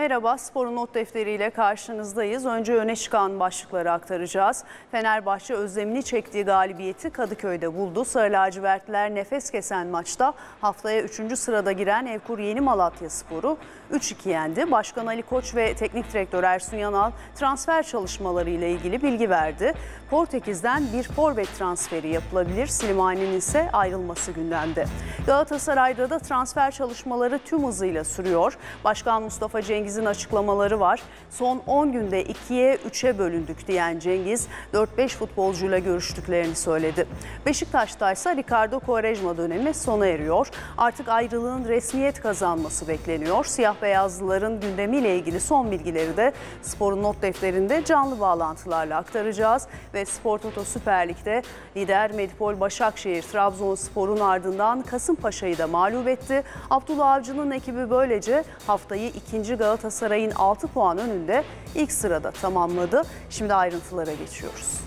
Merhaba, Sporun Not Defteri ile karşınızdayız. Önce öne çıkan başlıkları aktaracağız. Fenerbahçe özlemini çektiği galibiyeti Kadıköy'de buldu. Sarı lacivertliler nefes kesen maçta haftaya 3. sırada giren Evkur Yeni Malatya Sporu 3-2 yendi. Başkan Ali Koç ve Teknik Direktör Ersun Yanal transfer çalışmaları ile ilgili bilgi verdi. Portekiz'den bir forvet transferi yapılabilir. Slimani'nin ise ayrılması gündemde. Galatasaray'da da transfer çalışmaları tüm hızıyla sürüyor. Başkan Mustafa Cengiz'in açıklamaları var. Son 10 günde 2'ye 3'e bölündük diyen Cengiz 4-5 futbolcuyla görüştüklerini söyledi. Beşiktaş'ta ise Ricardo Quaresma dönemi sona eriyor. Artık ayrılığın resmiyet kazanması bekleniyor. Siyah beyazlıların gündemiyle ilgili son bilgileri de sporun not defterinde canlı bağlantılarla aktaracağız. Ve Spor Toto Süper Lig'de lider Medipol Başakşehir Trabzonspor'un ardından Kasımpaşa'yı da mağlup etti. Abdullah Avcı'nın ekibi böylece haftayı ikinci Galatasaray'ın 6 puan önünde ilk sırada tamamladı. Şimdi ayrıntılara geçiyoruz.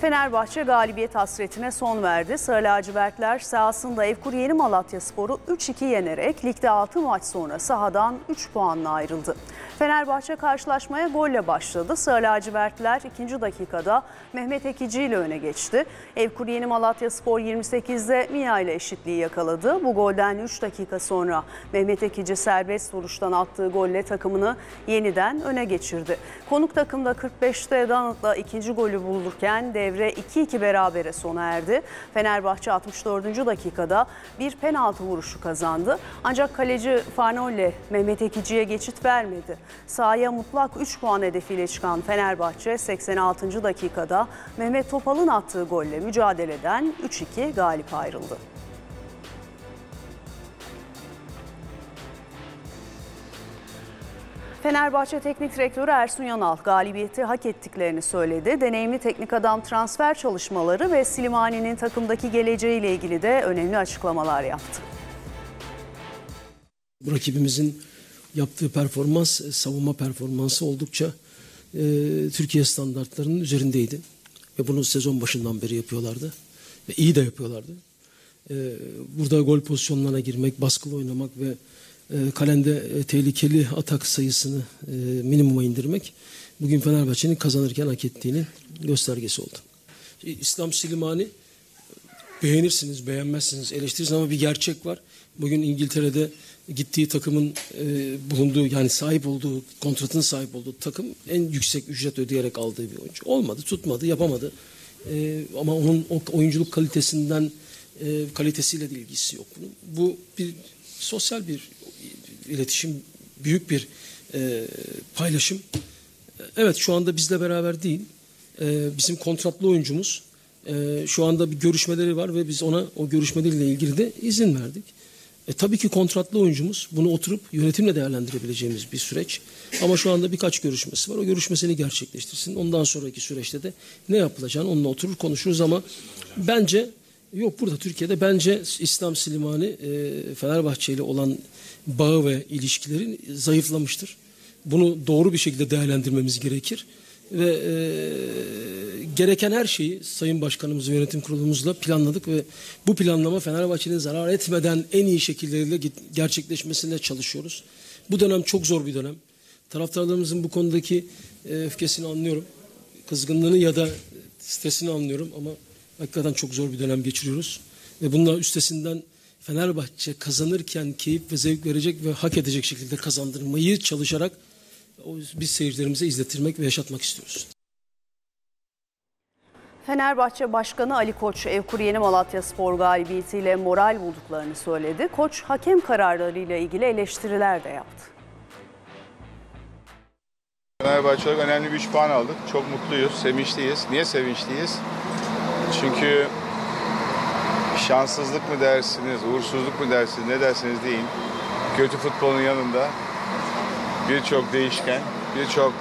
Fenerbahçe galibiyet hasretine son verdi. Sarı lacivertler sahasında Evkur Yeni Malatya Sporu 3-2 yenerek ligde 6 maç sonra sahadan 3 puanla ayrıldı. Fenerbahçe karşılaşmaya golle başladı. Sarı lacivertler 2. dakikada Mehmet Ekici ile öne geçti. Evkur Yeni Malatya Spor 28'de Mia ile eşitliği yakaladı. Bu golden 3 dakika sonra Mehmet Ekici serbest vuruştan attığı golle takımını yeniden öne geçirdi. Konuk takımda 45'te Danıt'la ikinci golü bulurken devre 2-2 berabere sona erdi. Fenerbahçe 64. dakikada bir penaltı vuruşu kazandı. Ancak kaleci Farnolle Mehmet Ekici'ye geçit vermedi. Sahaya mutlak 3 puan hedefiyle çıkan Fenerbahçe 86. dakikada Mehmet Topal'ın attığı golle mücadeleden 3-2 galip ayrıldı. Fenerbahçe Teknik Direktörü Ersun Yanal galibiyeti hak ettiklerini söyledi. Deneyimli teknik adam transfer çalışmaları ve Slimani'nin takımdaki geleceğiyle ilgili de önemli açıklamalar yaptı. Rakibimizin yaptığı performans, savunma performansı oldukça e, Türkiye standartlarının üzerindeydi. Ve bunu sezon başından beri yapıyorlardı. Ve iyi de yapıyorlardı. E, burada gol pozisyonlarına girmek, baskılı oynamak ve e, kalende e, tehlikeli atak sayısını e, minimuma indirmek bugün Fenerbahçe'nin kazanırken hak ettiğini göstergesi oldu. İslam Silimani beğenirsiniz, beğenmezsiniz, eleştirirsiniz ama bir gerçek var. Bugün İngiltere'de gittiği takımın e, bulunduğu yani sahip olduğu kontratın sahip olduğu takım en yüksek ücret ödeyerek aldığı bir oyuncu. Olmadı, tutmadı, yapamadı. E, ama onun o oyunculuk kalitesinden e, kalitesiyle de ilgisi yok bunun. Bu bir sosyal bir iletişim, büyük bir e, paylaşım. Evet şu anda bizle beraber değil. E, bizim kontratlı oyuncumuz e, şu anda bir görüşmeleri var ve biz ona o görüşmeleriyle ilgili de izin verdik. E, tabii ki kontratlı oyuncumuz bunu oturup yönetimle değerlendirebileceğimiz bir süreç. Ama şu anda birkaç görüşmesi var. O görüşmesini gerçekleştirsin. Ondan sonraki süreçte de ne yapılacağını onunla oturur konuşuruz ama bence yok burada Türkiye'de bence İslam Silimani e, Fenerbahçe ile olan bağı ve ilişkileri zayıflamıştır. Bunu doğru bir şekilde değerlendirmemiz gerekir ve e, gereken her şeyi Sayın Başkanımız yönetim kurulumuzla planladık ve bu planlama Fenerbahçe'nin zarar etmeden en iyi şekilleriyle gerçekleşmesine çalışıyoruz. Bu dönem çok zor bir dönem. Taraftarlarımızın bu konudaki e, öfkesini anlıyorum. Kızgınlığını ya da stresini anlıyorum ama hakikaten çok zor bir dönem geçiriyoruz. Ve bununla üstesinden Fenerbahçe kazanırken keyif ve zevk verecek ve hak edecek şekilde kazandırmayı çalışarak biz seyircilerimize izletirmek ve yaşatmak istiyoruz. Fenerbahçe Başkanı Ali Koç, Evkur Yeni Malatya Spor galibiyetiyle moral bulduklarını söyledi. Koç hakem kararlarıyla ilgili eleştiriler de yaptı. Fenerbahçe olarak önemli bir 3 puan aldık. Çok mutluyuz, sevinçliyiz. Niye sevinçliyiz? Çünkü şanssızlık mı dersiniz, uğursuzluk mu dersiniz, ne dersiniz deyin. Kötü futbolun yanında birçok değişken, birçok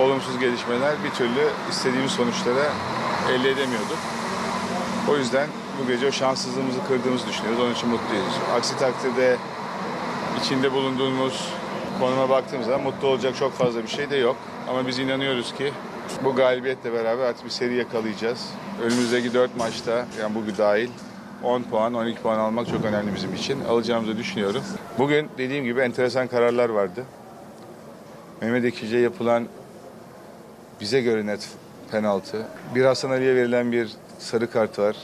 olumsuz gelişmeler bir türlü istediğimiz sonuçlara elde edemiyorduk. O yüzden bu gece o şanssızlığımızı kırdığımızı düşünüyoruz. Onun için mutluyuz. Aksi takdirde içinde bulunduğumuz konuma baktığımız zaman mutlu olacak çok fazla bir şey de yok. Ama biz inanıyoruz ki bu galibiyetle beraber artık bir seri yakalayacağız. Önümüzdeki 4 maçta yani bugün dahil 10 puan, 12 puan almak çok önemli bizim için. Alacağımızı düşünüyorum. Bugün dediğim gibi enteresan kararlar vardı. Mehmet Ekici'ye yapılan bize göre net penaltı. Bir Hasan Ali'ye verilen bir sarı kart var.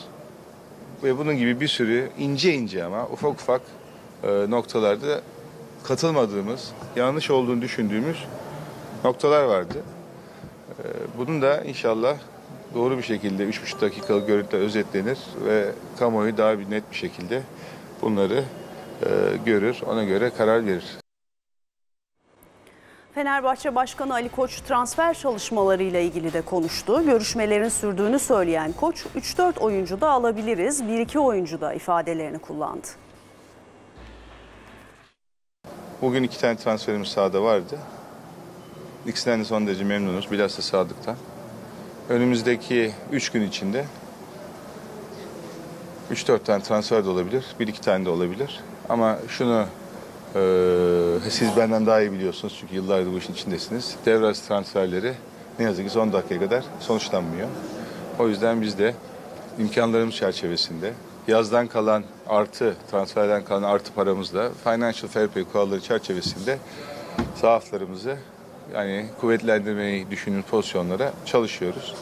Ve bunun gibi bir sürü ince ince ama ufak ufak e, noktalarda katılmadığımız, yanlış olduğunu düşündüğümüz noktalar vardı. E, bunun da inşallah doğru bir şekilde 3,5 dakikalık görüntüler özetlenir ve kamuoyu daha bir net bir şekilde bunları e, görür, ona göre karar verir. Fenerbahçe Başkanı Ali Koç transfer çalışmalarıyla ilgili de konuştu. Görüşmelerin sürdüğünü söyleyen Koç 3-4 oyuncu da alabiliriz, 1-2 oyuncu da ifadelerini kullandı. Bugün iki tane transferimiz sahada vardı. İkisinden de son derece memnunuz. Bilhassa Sadık'tan. Önümüzdeki üç gün içinde 3-4 tane transfer de olabilir. 1-2 tane de olabilir. Ama şunu e, siz benden daha iyi biliyorsunuz çünkü yıllardır bu işin içindesiniz. Devre transferleri ne yazık ki son dakikaya kadar sonuçlanmıyor. O yüzden biz de imkanlarımız çerçevesinde yazdan kalan artı transferden kalan artı paramızla financial fair play kuralları çerçevesinde zaaflarımızı yani kuvvetlendirmeyi düşünün pozisyonlara çalışıyoruz.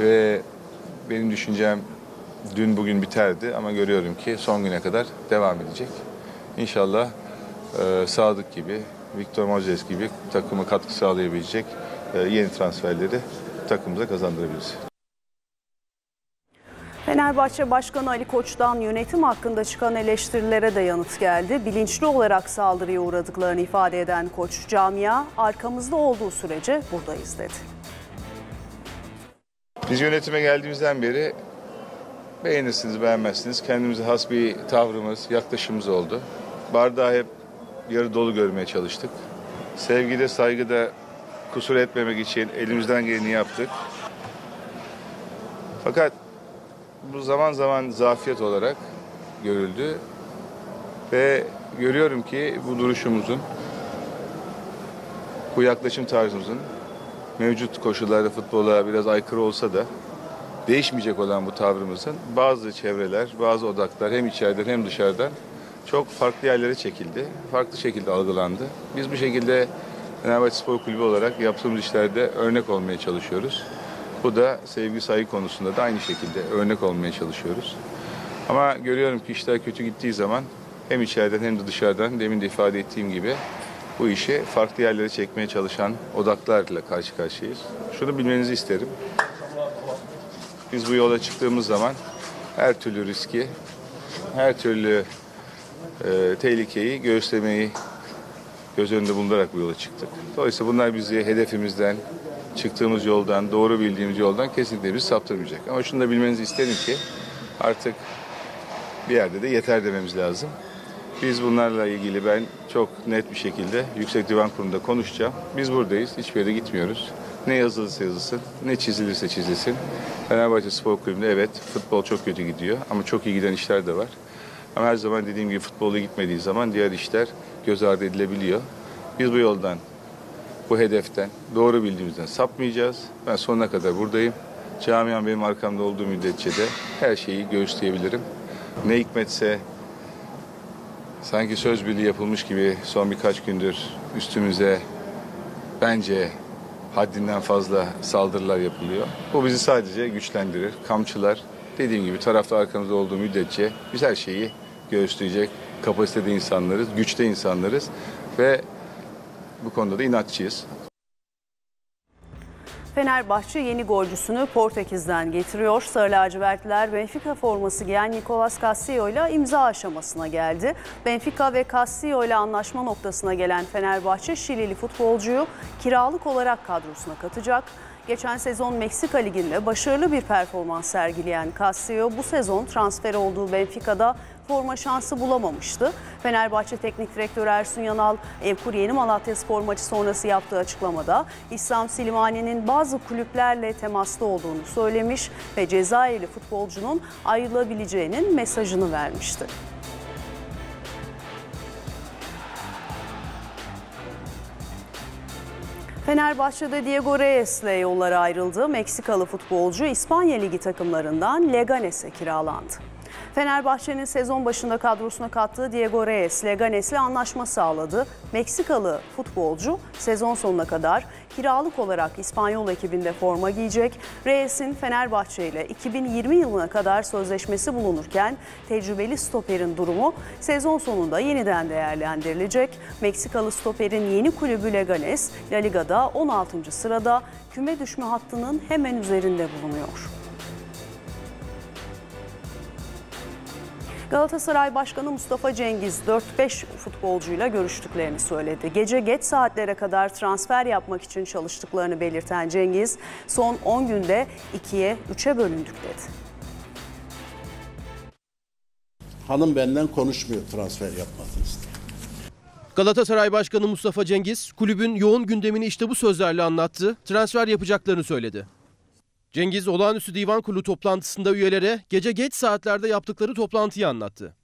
Ve benim düşüncem dün bugün biterdi ama görüyorum ki son güne kadar devam edecek. İnşallah e, Sadık gibi, Victor Moses gibi takıma katkı sağlayabilecek e, yeni transferleri takımımıza kazandırabiliriz. Fenerbahçe Başkanı Ali Koç'tan yönetim hakkında çıkan eleştirilere de yanıt geldi. Bilinçli olarak saldırıya uğradıklarını ifade eden Koç, camia arkamızda olduğu sürece buradayız dedi. Biz yönetime geldiğimizden beri beğenirsiniz, beğenmezsiniz. Kendimize has bir tavrımız, yaklaşımımız oldu. Bardağı hep yarı dolu görmeye çalıştık. Sevgide, saygıda kusur etmemek için elimizden geleni yaptık. Fakat bu zaman zaman zafiyet olarak görüldü. Ve görüyorum ki bu duruşumuzun, bu yaklaşım tarzımızın mevcut koşullarda futbola biraz aykırı olsa da değişmeyecek olan bu tavrımızın bazı çevreler, bazı odaklar hem içeriden hem dışarıdan çok farklı yerlere çekildi. Farklı şekilde algılandı. Biz bu şekilde Fenerbahçe Spor Kulübü olarak yaptığımız işlerde örnek olmaya çalışıyoruz. Bu da sevgi saygı konusunda da aynı şekilde örnek olmaya çalışıyoruz. Ama görüyorum ki işler kötü gittiği zaman hem içeriden hem de dışarıdan demin de ifade ettiğim gibi bu işi farklı yerlere çekmeye çalışan odaklarla karşı karşıyayız. Şunu bilmenizi isterim. Biz bu yola çıktığımız zaman her türlü riski, her türlü e, tehlikeyi göğüslemeyi göz önünde bulundurarak bu yola çıktık. Dolayısıyla bunlar bizi hedefimizden, çıktığımız yoldan, doğru bildiğimiz yoldan kesinlikle bizi saptırmayacak. Ama şunu da bilmenizi isterim ki artık bir yerde de yeter dememiz lazım. Biz bunlarla ilgili ben çok net bir şekilde Yüksek Divan Kurulu'nda konuşacağım. Biz buradayız, hiçbir yere gitmiyoruz. Ne yazılırsa yazılsın, ne çizilirse çizilsin. Fenerbahçe Spor Kulübü'nde evet futbol çok kötü gidiyor ama çok iyi giden işler de var. Ama her zaman dediğim gibi futbolu gitmediği zaman diğer işler göz ardı edilebiliyor. Biz bu yoldan, bu hedeften, doğru bildiğimizden sapmayacağız. Ben sonuna kadar buradayım. Camiam benim arkamda olduğu müddetçe de her şeyi göğüsleyebilirim. Ne hikmetse sanki söz birliği yapılmış gibi son birkaç gündür üstümüze bence haddinden fazla saldırılar yapılıyor. Bu bizi sadece güçlendirir. Kamçılar dediğim gibi tarafta arkamızda olduğu müddetçe biz her şeyi göğüsleyecek kapasitede insanlarız, güçte insanlarız ve bu konuda da inatçıyız. Fenerbahçe yeni golcüsünü Portekiz'den getiriyor. Sarı lacivertliler Benfica forması giyen Nicolas Castillo ile imza aşamasına geldi. Benfica ve Castillo ile anlaşma noktasına gelen Fenerbahçe Şilili futbolcuyu kiralık olarak kadrosuna katacak. Geçen sezon Meksika Ligi'nde başarılı bir performans sergileyen Castillo bu sezon transfer olduğu Benfica'da forma şansı bulamamıştı. Fenerbahçe Teknik Direktörü Ersun Yanal, Evkur Yeni Malatya Spor maçı sonrası yaptığı açıklamada İslam Silimani'nin bazı kulüplerle temasta olduğunu söylemiş ve Cezayirli futbolcunun ayrılabileceğinin mesajını vermişti. Fenerbahçe'de Diego Reyes'le yolları ayrıldı. Meksikalı futbolcu İspanya Ligi takımlarından Leganes'e kiralandı. Fenerbahçe'nin sezon başında kadrosuna kattığı Diego Reyes, Leganes'le anlaşma sağladı. Meksikalı futbolcu sezon sonuna kadar kiralık olarak İspanyol ekibinde forma giyecek. Reyes'in Fenerbahçe ile 2020 yılına kadar sözleşmesi bulunurken tecrübeli stoperin durumu sezon sonunda yeniden değerlendirilecek. Meksikalı stoperin yeni kulübü Leganes, La Liga'da 16. sırada küme düşme hattının hemen üzerinde bulunuyor. Galatasaray Başkanı Mustafa Cengiz 4-5 futbolcuyla görüştüklerini söyledi. Gece geç saatlere kadar transfer yapmak için çalıştıklarını belirten Cengiz, son 10 günde 2'ye 3'e bölündük dedi. Hanım benden konuşmuyor transfer yapmasını istiyor. Galatasaray Başkanı Mustafa Cengiz kulübün yoğun gündemini işte bu sözlerle anlattı. Transfer yapacaklarını söyledi. Cengiz olağanüstü divan kurulu toplantısında üyelere gece geç saatlerde yaptıkları toplantıyı anlattı.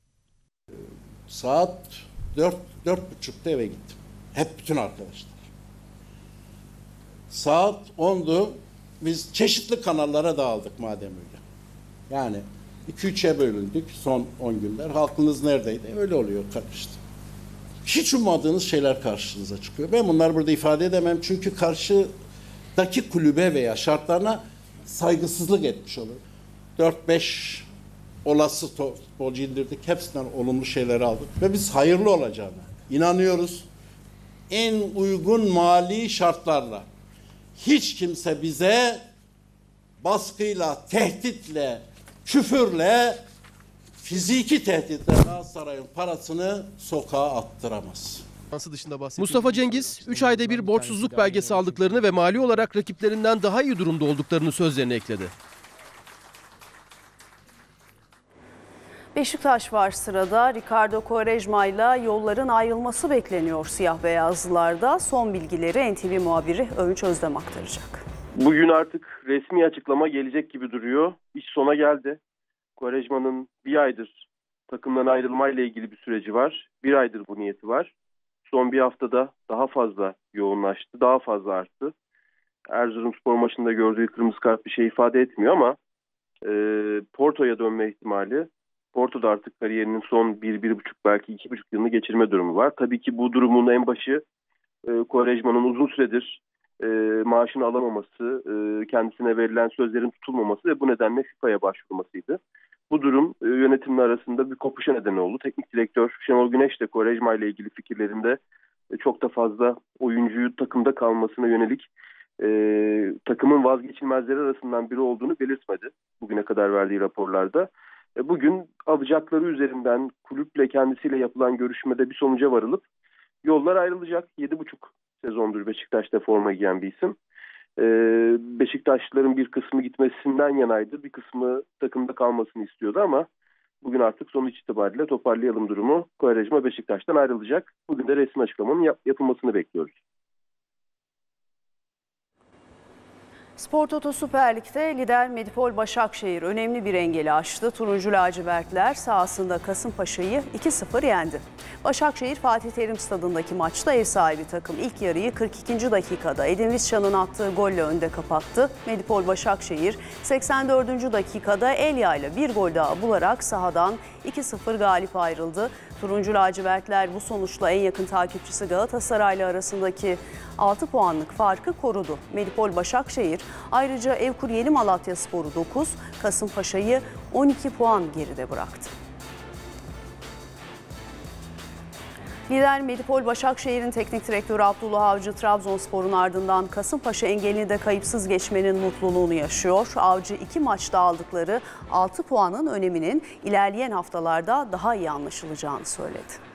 Saat dört, dört buçukta eve gittim. Hep bütün arkadaşlar. Saat ondu. Biz çeşitli kanallara dağıldık madem öyle. Yani iki üçe bölündük son on günler. Halkınız neredeydi? Öyle oluyor karıştı. Hiç ummadığınız şeyler karşınıza çıkıyor. Ben bunları burada ifade edemem. Çünkü karşıdaki kulübe veya şartlarına saygısızlık etmiş olur. 4-5 olası futbolcu indirdik. Hepsinden olumlu şeyler aldık. Ve biz hayırlı olacağına inanıyoruz. En uygun mali şartlarla hiç kimse bize baskıyla, tehditle, küfürle, fiziki tehditle Galatasaray'ın parasını sokağa attıramaz. Mustafa Cengiz 3 ayda bir borçsuzluk belgesi aldıklarını ve mali olarak rakiplerinden daha iyi durumda olduklarını sözlerine ekledi. Beşiktaş var sırada. Ricardo Quaresma ile yolların ayrılması bekleniyor siyah beyazlılarda. Son bilgileri NTV muhabiri Övünç Özdem aktaracak. Bugün artık resmi açıklama gelecek gibi duruyor. İş sona geldi. Quaresma'nın bir aydır takımdan ayrılmayla ilgili bir süreci var. Bir aydır bu niyeti var. Son bir haftada daha fazla yoğunlaştı, daha fazla arttı. Erzurumspor maçında gördüğü kırmızı kart bir şey ifade etmiyor ama e, Porto'ya dönme ihtimali, Porto'da artık kariyerinin son bir, bir buçuk belki iki buçuk yılını geçirme durumu var. Tabii ki bu durumun en başı e, Quaresma'nın uzun süredir e, maaşını alamaması, e, kendisine verilen sözlerin tutulmaması ve bu nedenle FIFA'ya başvurmasıydı. Bu durum e, yönetimle arasında bir kopuşa neden oldu. Teknik direktör Şenol Güneş de Quaresma ile ilgili fikirlerinde e, çok da fazla oyuncuyu takımda kalmasına yönelik e, takımın vazgeçilmezleri arasından biri olduğunu belirtmedi bugüne kadar verdiği raporlarda. E, bugün alacakları üzerinden kulüple kendisiyle yapılan görüşmede bir sonuca varılıp yollar ayrılacak. 7,5 sezondur Beşiktaş'ta forma giyen bir isim. Ee, Beşiktaşlıların bir kısmı gitmesinden yanaydı. Bir kısmı takımda kalmasını istiyordu ama bugün artık sonuç itibariyle toparlayalım durumu. Kovarejma Beşiktaş'tan ayrılacak. Bugün de resmi açıklamanın yap- yapılmasını bekliyoruz. Spor Toto Süper Lig'de lider Medipol Başakşehir önemli bir engeli aştı. Turuncu lacivertler sahasında Kasımpaşa'yı 2-0 yendi. Başakşehir Fatih Terim stadındaki maçta ev sahibi takım ilk yarıyı 42. dakikada Edin Visca'nın attığı golle önde kapattı. Medipol Başakşehir 84. dakikada Elia ile bir gol daha bularak sahadan 2-0 galip ayrıldı. Turuncu lacivertler bu sonuçla en yakın takipçisi Galatasaray'la arasındaki 6 puanlık farkı korudu. Medipol Başakşehir ayrıca Evkur Yeni Malatya Sporu 9, Kasımpaşa'yı 12 puan geride bıraktı. Lider Medipol Başakşehir'in teknik direktörü Abdullah Avcı Trabzonspor'un ardından Kasımpaşa engelini de kayıpsız geçmenin mutluluğunu yaşıyor. Avcı iki maçta aldıkları 6 puanın öneminin ilerleyen haftalarda daha iyi anlaşılacağını söyledi.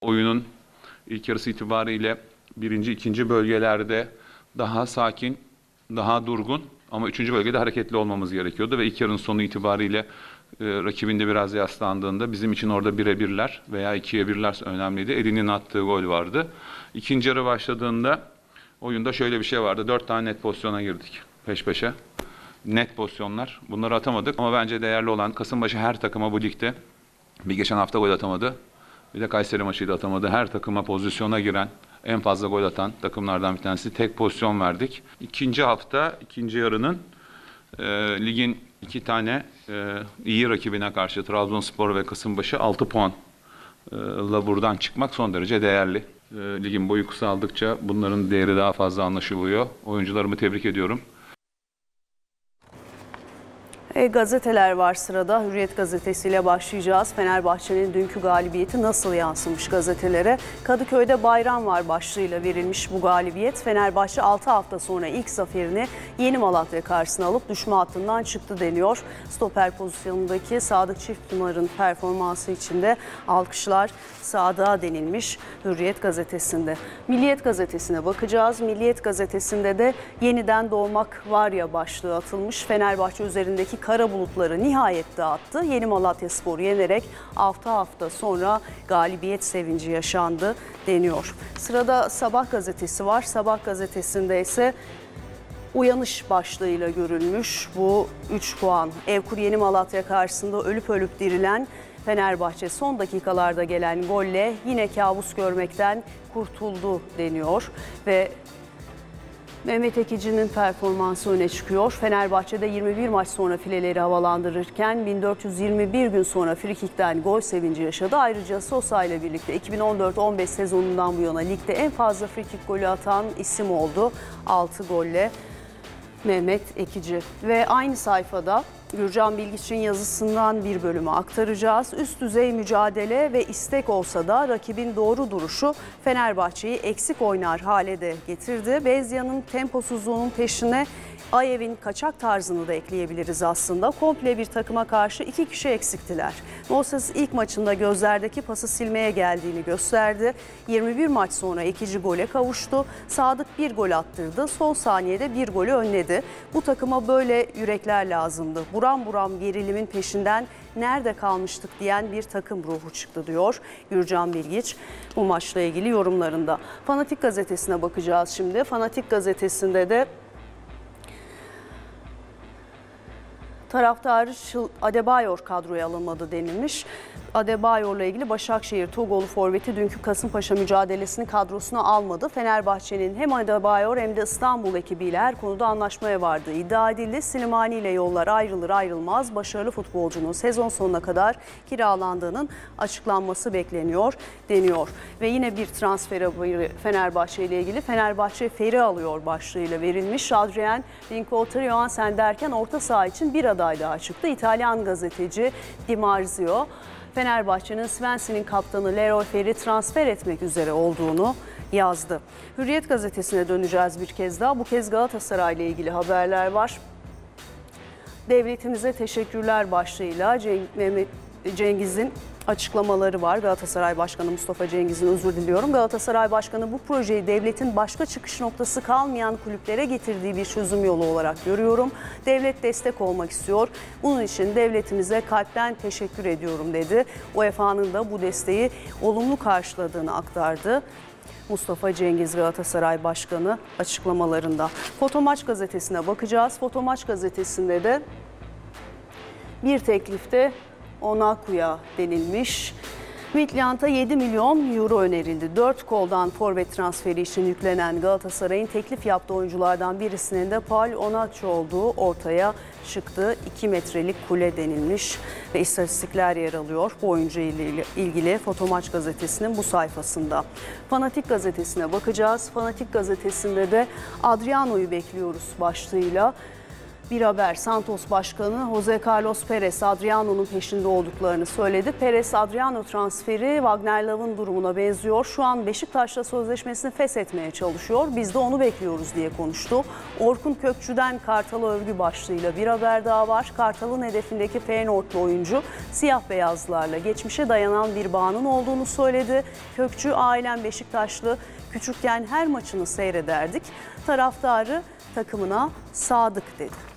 oyunun ilk yarısı itibariyle birinci, ikinci bölgelerde daha sakin, daha durgun ama üçüncü bölgede hareketli olmamız gerekiyordu ve ilk yarının sonu itibariyle e, rakibin de biraz yaslandığında bizim için orada bire birler veya ikiye birler önemliydi. Edin'in attığı gol vardı. İkinci yarı başladığında oyunda şöyle bir şey vardı. Dört tane net pozisyona girdik peş peşe. Net pozisyonlar. Bunları atamadık ama bence değerli olan Kasımpaşa her takıma bu ligde bir geçen hafta gol atamadı. Bir de Kayseri maçıyı da atamadı. Her takıma pozisyona giren, en fazla gol atan takımlardan bir tanesi. Tek pozisyon verdik. İkinci hafta, ikinci yarının e, ligin iki tane e, iyi rakibine karşı Trabzonspor ve Kasımpaşa 6 puanla buradan çıkmak son derece değerli. E, ligin boyu kısaldıkça bunların değeri daha fazla anlaşılıyor. Oyuncularımı tebrik ediyorum. E, gazeteler var sırada. Hürriyet gazetesiyle başlayacağız. Fenerbahçe'nin dünkü galibiyeti nasıl yansımış gazetelere? Kadıköy'de bayram var başlığıyla verilmiş bu galibiyet. Fenerbahçe 6 hafta sonra ilk zaferini Yeni Malatya karşısına alıp düşme hattından çıktı deniyor. Stoper pozisyonundaki Sadık Çiftpınar'ın performansı içinde alkışlar Sadık'a denilmiş Hürriyet gazetesinde. Milliyet gazetesine bakacağız. Milliyet gazetesinde de yeniden doğmak var ya başlığı atılmış. Fenerbahçe üzerindeki kara bulutları nihayet dağıttı. Yeni Malatya Spor'u yenerek hafta hafta sonra galibiyet sevinci yaşandı deniyor. Sırada Sabah gazetesi var. Sabah gazetesinde ise uyanış başlığıyla görülmüş bu 3 puan. Evkur Yeni Malatya karşısında ölüp ölüp dirilen Fenerbahçe son dakikalarda gelen golle yine kabus görmekten kurtuldu deniyor ve Mehmet Ekici'nin performansı öne çıkıyor. Fenerbahçe'de 21 maç sonra fileleri havalandırırken 1421 gün sonra frikikten gol sevinci yaşadı. Ayrıca Sosa ile birlikte 2014-15 sezonundan bu yana ligde en fazla frikik golü atan isim oldu. 6 golle Mehmet Ekici. Ve aynı sayfada Gürcan Bilgiç'in yazısından bir bölümü aktaracağız. Üst düzey mücadele ve istek olsa da rakibin doğru duruşu Fenerbahçe'yi eksik oynar hale de getirdi. Bezya'nın temposuzluğunun peşine Ayev'in kaçak tarzını da ekleyebiliriz aslında. Komple bir takıma karşı iki kişi eksiktiler. Moses ilk maçında gözlerdeki pası silmeye geldiğini gösterdi. 21 maç sonra ikinci gole kavuştu. Sadık bir gol attırdı. Son saniyede bir golü önledi. Bu takıma böyle yürekler lazımdı. Buram buram gerilimin peşinden nerede kalmıştık diyen bir takım ruhu çıktı diyor Gürcan Bilgiç bu maçla ilgili yorumlarında. Fanatik gazetesine bakacağız şimdi. Fanatik gazetesinde de taraftarı Şıl- Adebayor kadroya alınmadı denilmiş. Adebayor'la ilgili Başakşehir Togolu forveti dünkü Kasımpaşa mücadelesini kadrosuna almadı. Fenerbahçe'nin hem Adebayor hem de İstanbul ekibiyle her konuda anlaşmaya vardığı iddia edildi. Silimani ile yollar ayrılır ayrılmaz başarılı futbolcunun sezon sonuna kadar kiralandığının açıklanması bekleniyor deniyor. Ve yine bir transfer haberi Fenerbahçe ile ilgili. Fenerbahçe Feri alıyor başlığıyla verilmiş. Adrien Rincoter Johansen derken orta saha için bir aday daha çıktı. İtalyan gazeteci Di Marzio Fenerbahçe'nin Svensson'in kaptanı Leroy Ferri transfer etmek üzere olduğunu yazdı. Hürriyet gazetesine döneceğiz bir kez daha. Bu kez Galatasaray ile ilgili haberler var. Devletimize teşekkürler başlığıyla Cengiz'in açıklamaları var. Galatasaray Başkanı Mustafa Cengiz'in özür diliyorum. Galatasaray Başkanı bu projeyi devletin başka çıkış noktası kalmayan kulüplere getirdiği bir çözüm yolu olarak görüyorum. Devlet destek olmak istiyor. Bunun için devletimize kalpten teşekkür ediyorum dedi. UEFA'nın da bu desteği olumlu karşıladığını aktardı. Mustafa Cengiz Galatasaray Başkanı açıklamalarında. Fotomaç gazetesine bakacağız. Fotomaç gazetesinde de bir teklifte Onaku'ya denilmiş. Midland'a 7 milyon euro önerildi. 4 koldan forvet transferi için yüklenen Galatasaray'ın teklif yaptığı oyunculardan birisinin de Paul Onaçu olduğu ortaya çıktı. 2 metrelik kule denilmiş ve istatistikler yer alıyor bu oyuncu ile ilgili Fotomaç gazetesinin bu sayfasında. Fanatik gazetesine bakacağız. Fanatik gazetesinde de Adriano'yu bekliyoruz başlığıyla bir haber Santos Başkanı Jose Carlos Perez Adriano'nun peşinde olduklarını söyledi. Perez Adriano transferi Wagner Love'ın durumuna benziyor. Şu an Beşiktaş'la sözleşmesini feshetmeye çalışıyor. Biz de onu bekliyoruz diye konuştu. Orkun Kökçü'den Kartal'a övgü başlığıyla bir haber daha var. Kartal'ın hedefindeki Feyenoordlu oyuncu siyah beyazlarla geçmişe dayanan bir bağının olduğunu söyledi. Kökçü ailem Beşiktaşlı küçükken her maçını seyrederdik. Taraftarı takımına sadık dedi.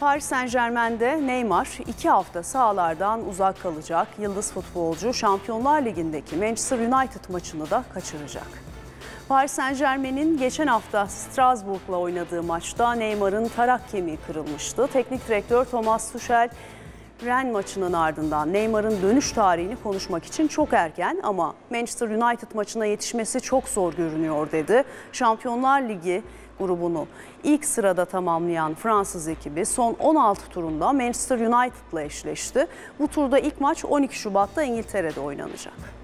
Paris Saint Germain'de Neymar iki hafta sahalardan uzak kalacak. Yıldız futbolcu Şampiyonlar Ligi'ndeki Manchester United maçını da kaçıracak. Paris Saint Germain'in geçen hafta Strasbourg'la oynadığı maçta Neymar'ın tarak kemiği kırılmıştı. Teknik direktör Thomas Tuchel Ren maçının ardından Neymar'ın dönüş tarihini konuşmak için çok erken ama Manchester United maçına yetişmesi çok zor görünüyor dedi. Şampiyonlar Ligi grubunu ilk sırada tamamlayan Fransız ekibi son 16 turunda Manchester United'la eşleşti. Bu turda ilk maç 12 Şubat'ta İngiltere'de oynanacak.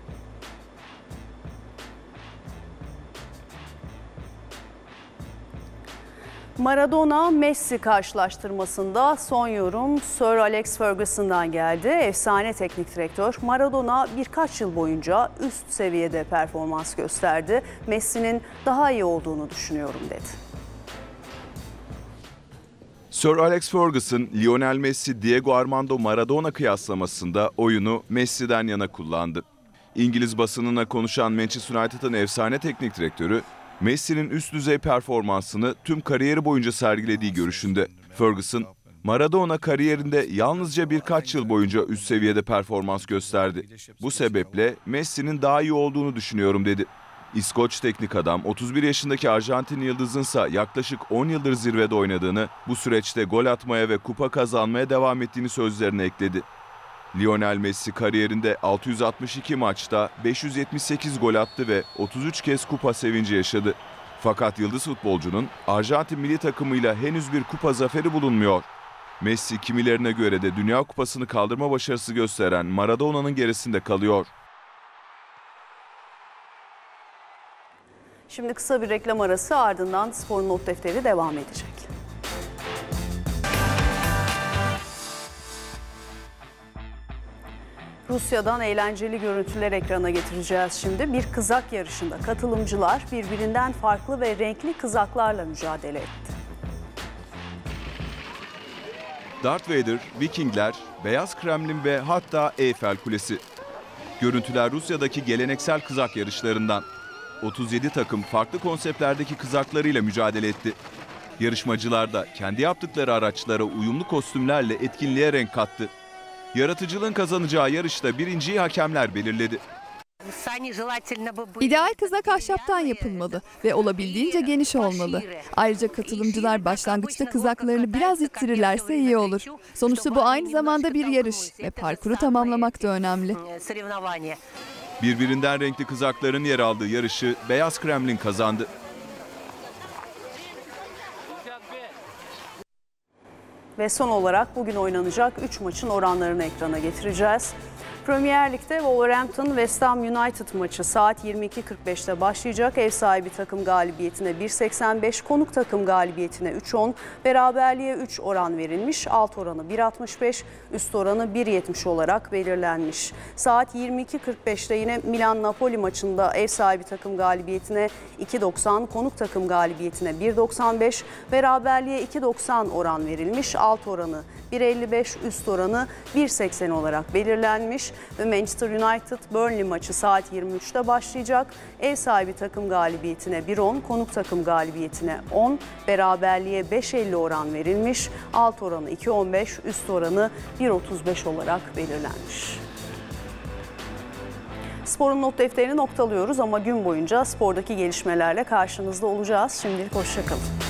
Maradona Messi karşılaştırmasında son yorum Sir Alex Ferguson'dan geldi. Efsane teknik direktör Maradona birkaç yıl boyunca üst seviyede performans gösterdi. Messi'nin daha iyi olduğunu düşünüyorum dedi. Sir Alex Ferguson, Lionel Messi, Diego Armando Maradona kıyaslamasında oyunu Messi'den yana kullandı. İngiliz basınına konuşan Manchester United'ın efsane teknik direktörü, Messi'nin üst düzey performansını tüm kariyeri boyunca sergilediği görüşünde. Ferguson, Maradona kariyerinde yalnızca birkaç yıl boyunca üst seviyede performans gösterdi. Bu sebeple Messi'nin daha iyi olduğunu düşünüyorum dedi. İskoç teknik adam 31 yaşındaki Arjantin yıldızınsa yaklaşık 10 yıldır zirvede oynadığını, bu süreçte gol atmaya ve kupa kazanmaya devam ettiğini sözlerine ekledi. Lionel Messi kariyerinde 662 maçta 578 gol attı ve 33 kez kupa sevinci yaşadı. Fakat yıldız futbolcunun Arjantin milli takımıyla henüz bir kupa zaferi bulunmuyor. Messi kimilerine göre de Dünya Kupası'nı kaldırma başarısı gösteren Maradona'nın gerisinde kalıyor. Şimdi kısa bir reklam arası ardından spor not defteri devam edecek. Rusya'dan eğlenceli görüntüler ekrana getireceğiz şimdi. Bir kızak yarışında katılımcılar birbirinden farklı ve renkli kızaklarla mücadele etti. Darth Vader, Vikingler, Beyaz Kremlin ve hatta Eyfel Kulesi. Görüntüler Rusya'daki geleneksel kızak yarışlarından. 37 takım farklı konseptlerdeki kızaklarıyla mücadele etti. Yarışmacılar da kendi yaptıkları araçlara uyumlu kostümlerle etkinliğe renk kattı. Yaratıcılığın kazanacağı yarışta birinciyi hakemler belirledi. İdeal kızak ahşaptan yapılmalı ve olabildiğince geniş olmalı. Ayrıca katılımcılar başlangıçta kızaklarını biraz ittirirlerse iyi olur. Sonuçta bu aynı zamanda bir yarış ve parkuru tamamlamak da önemli. Birbirinden renkli kızakların yer aldığı yarışı Beyaz Kremlin kazandı. Ve son olarak bugün oynanacak 3 maçın oranlarını ekrana getireceğiz. Premier Lig'de Wolverhampton West Ham United maçı saat 22.45'te başlayacak. Ev sahibi takım galibiyetine 1.85, konuk takım galibiyetine 3.10, beraberliğe 3 oran verilmiş. Alt oranı 1.65, üst oranı 1.70 olarak belirlenmiş. Saat 22.45'te yine Milan-Napoli maçında ev sahibi takım galibiyetine 2.90, konuk takım galibiyetine 1.95, beraberliğe 2.90 oran verilmiş. Alt oranı 1.55, üst oranı 1.80 olarak belirlenmiş ve Manchester United Burnley maçı saat 23'te başlayacak. Ev sahibi takım galibiyetine 1.10, konuk takım galibiyetine 10, beraberliğe 5.50 oran verilmiş. Alt oranı 2.15, üst oranı 1.35 olarak belirlenmiş. Sporun not defterini noktalıyoruz ama gün boyunca spordaki gelişmelerle karşınızda olacağız. Şimdilik hoşçakalın.